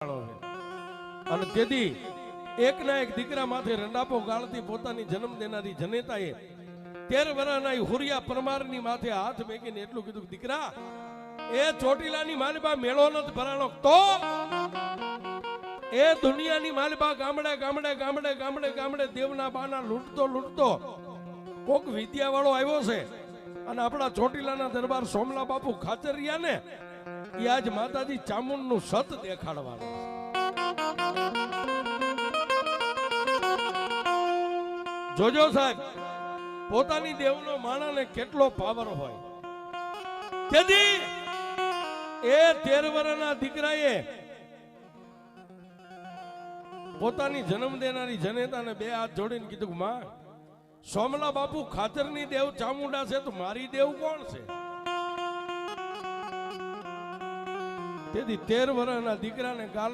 અને તેથી એકના એક દીકરા માથે રંડાપો ગાળતી પોતાની જન્મ દેનારી જનેતાએ તેર વર્ષના હુરિયા પરમારની માથે હાથ મેકીને એટલું કીધું દીકરા, એ ચોટીલાની માલિબા મેળો નથી ભરાણો. તો એ દુનિયાની માલિબા ગામડે ગામડે ગામડે ગામડે ગામડે દેવના બાના લૂંટતો લૂંટતો કોક વિદ્યા વાળો આવ્યો છે. અને આપણા ચોટીલાના દરબાર સોમલા બાપુ ખાચરિયા ને એ આજ માતાજી ચામુંડનું સત દેખાડવાનું જોજો સાહેબ, પોતાની દેવનો માણાને કેટલો પાવર હોય. તેથી એ તેર વર્ષના દીકરાએ પોતાની જન્મ દેનારી જનેતાને બે હાથ જોડીને કીધું માં, સોમલા બાપુ ખાતરની દેવ ચામુંડા છે તો મારી દેવ કોણ છે? તેથી તેર વર્ષના દીકરાને ગાલ